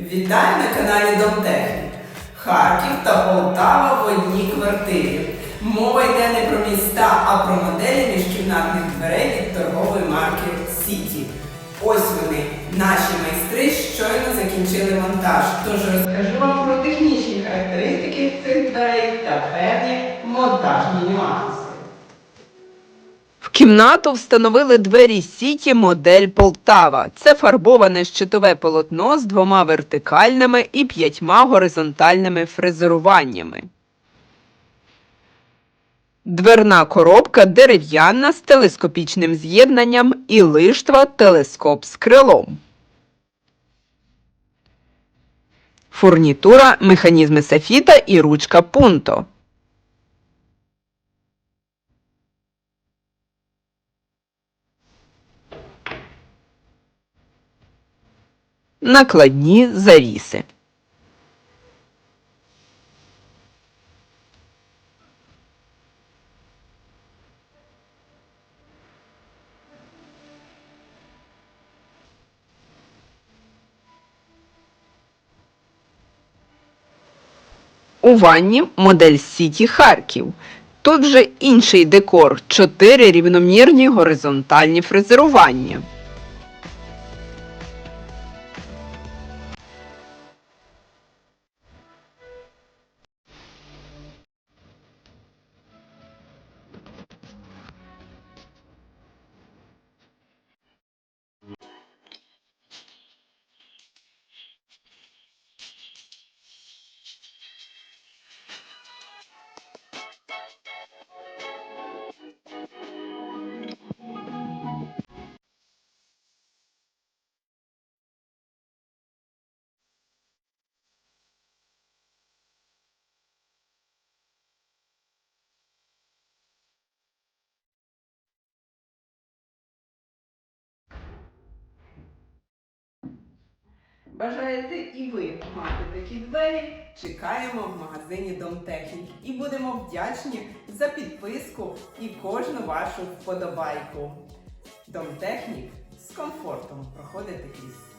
Вітаю на каналі Домтехнік. Харків та Полтава в одній квартирі. Мова йде не про міста, а про моделі міжкімнатних дверей від торгової марки Сіті. Ось вони, наші майстри щойно закінчили монтаж. Тож розкажу кімнату встановили двері сіті модель Полтава. Це фарбоване щитове полотно з двома вертикальними і п'ятьма горизонтальними фрезеруваннями. Дверна коробка дерев'яна з телескопічним з'єднанням і лиштва телескоп з крилом. Фурнітура, механізми софіта і ручка пунто. Накладні завіси. У ванні модель Сіті Харків. Тут вже інший декор, чотири рівномірні горизонтальні фрезерування. Бажаєте і ви мати такі двері? Чекаємо в магазині Домтехнік і будемо вдячні за підписку і кожну вашу вподобайку. Домтехнік з комфортом проходити крізь